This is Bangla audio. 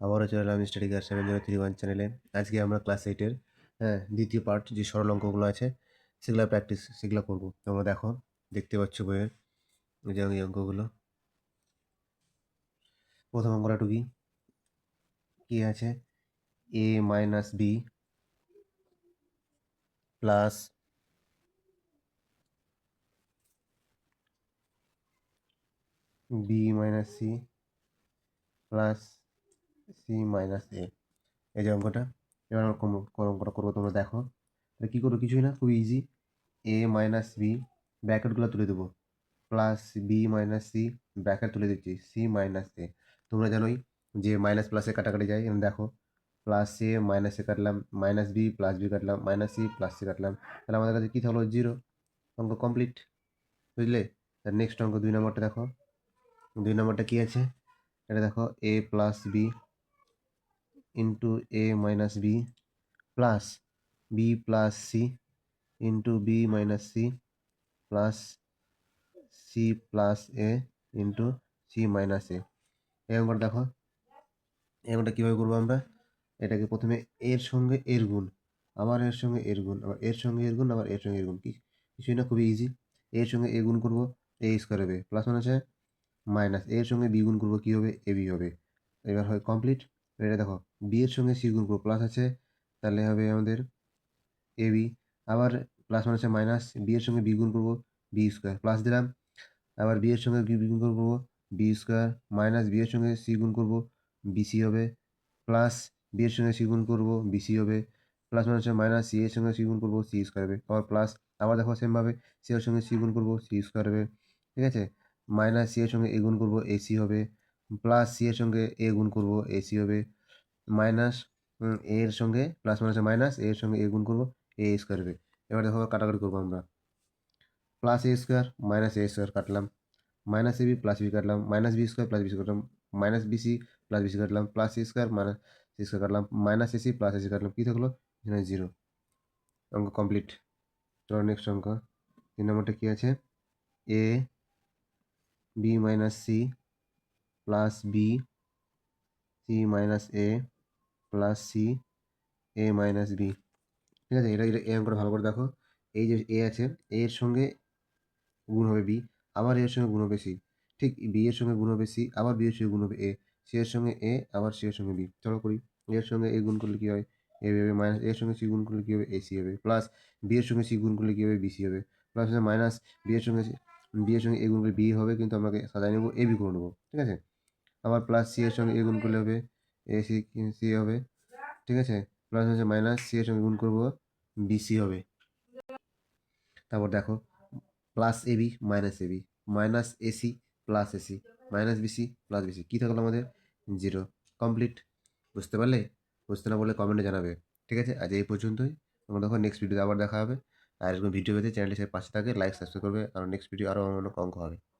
আবারও চলে এলাম study car seven zero three one চ্যানেলে আজকে আমরা ক্লাস এইটের হ্যাঁ দ্বিতীয় পার্ট যে সরল অঙ্কগুলো আছে, সেগুলো প্র্যাকটিস সেগুলো করব। তোমরা দেখো, দেখতে পাচ্ছ বইয়ের, যে এই অঙ্কগুলো। প্রথম অঙ্কটা টুকি। কি আছে? A minus B plus B minus C plus C minus A এই যে অঙ্কটা, এবার আমরা অঙ্কটা করব, তোমরা দেখো। তাহলে কী করব? কিছুই না, খুব ইজি এ মাইনাস বি ব্র্যাকেটগুলো তুলে দেবো। Plus B minus C bracket তুলে দিচ্ছি। সি মাইনাস এ তোমরা জানোই যে মাইনাস প্লাসে কাটাকাটি যায়, এখানে দেখো। প্লাস এ মাইনাসে কাটলাম মাইনাস বি প্লাস বি কাটলাম মাইনাস সি প্লাস সি কাটলাম। তাহলে আমাদের কাছে কী থাকল? জিরো অঙ্ক কমপ্লিট বুঝলে? তার নেক্সট অঙ্ক দুই নম্বরটা দেখো। দুই নম্বরটা কী আছে? এটা দেখো A plus B into A minus B plus B plus C into B minus C plus C plus A into C minus A এই অঙ্কটা দেখো এই অঙ্কটা কীভাবে করব আমরা? এটাকে প্রথমে এর সঙ্গে এর গুণ, আবার এর সঙ্গে এর গুণ, আবার এর সঙ্গে এর গুণ, আবার এর সঙ্গে এর গুণ। কি? কিছুই না, খুবই ইজি এর সঙ্গে এ গুণ করব এ স্কোয়ার হবে। প্লাস মানে আছে মাইনাস এর সঙ্গে বি গুণ করব, কী হবে? এ বি হবে। এবার হয় কমপ্লিট এটা দেখো বি এর সঙ্গে সি গুণ করব প্লাস আছে, তাহলে হবে আমাদের এ বি আবার প্লাস মানে আছে মাইনাস বি এর সঙ্গে বি গুণ করব বি স্কোয়ার প্লাস দিলাম, আবার বি এর সঙ্গে বি গুণ করব বি স্কোয়ার মাইনাস বি এর সঙ্গে সি গুণ করব বিসি হবে প্লাস বি এর সঙ্গে সি গুণ করব বিসি হবে প্লাস মানে হচ্ছে মাইনাস সি এর সঙ্গে সি গুণ করব সি স্কোয়ার হবে, আবার প্লাস আবার দেখো সেমভাবে সি এর সঙ্গে সি গুণ করব সি স্কোয়ার হবে, ঠিক আছে মাইনাস সি এর সঙ্গে এ গুণ করব এসি হবে প্লাস সি এর সঙ্গে এ গুণ করব এসি হবে মাইনাস এ এর সঙ্গে প্লাস হচ্ছে মাইনাস এর সঙ্গে এ গুণ করব এ স্কোয়ার হবে। এবার দেখো কাটাকাটি করব আমরা। Plus A square minus A square কাটলাম। Minus A B plus B কাটলাম। Minus B square plus B কাটলাম। Minus B C plus B C কাটলাম। Plus C square minus C square কাটলাম। Minus A C plus A C কাটলাম। কী থাকল? এখানে জিরো অঙ্ক কমপ্লিট চলো নেক্সট অঙ্ক। তিন নম্বরটা কী আছে? A B minus C plus B C minus A plus C A minus B ঠিক আছে এটা এটা এই অঙ্কটা ভালো করে দেখো এই যে এ আছে এর সঙ্গে গুণ হবে বি আবার এর সঙ্গে গুণ হবে সি ঠিক বি এর সঙ্গে গুণ হবে সি আবার বি এর সঙ্গে গুণ হবে এ সি এর সঙ্গে এ আবার সি এর সঙ্গে বি চলো করি এর সঙ্গে এ গুণ করলে কী হয় এ হবে মাইনাস এর সঙ্গে সি গুণ করলে কী হবে এ সি হবে প্লাস বি এর সঙ্গে সি গুণ করলে কী হবে বি সি হবে প্লাস মাইনাস বি এর সঙ্গে বি এর সঙ্গে এ গুণ করলে বি হবে কিন্তু আমাকে সাজাই নেব এ বি করে নেব ঠিক আছে আবার প্লাস সি এর সঙ্গে এ গুণ করলে হবে এ সি সি হবে, ঠিক আছে? প্লাস হচ্ছে মাইনাস সি এর সঙ্গে গুণ করব বিসি হবে। তারপর দেখো plus A B minus A B minus A C plus A C minus B C plus B C কী থাকল আমাদের? জিরো কমপ্লিট বুঝতে পারলে? বুঝতে না বললে কমেন্টে জানাবে, ঠিক আছে? আজ এই পর্যন্তই, তোমরা দেখো নেক্সট ভিডিওতে আবার দেখা হবে। আর এরকম ভিডিও পেতে চ্যানেলটি পাশে থাকে লাইক সাবস্ক্রাইব করবে, আর নেক্সট ভিডিও আরও অনেক অঙ্ক হবে।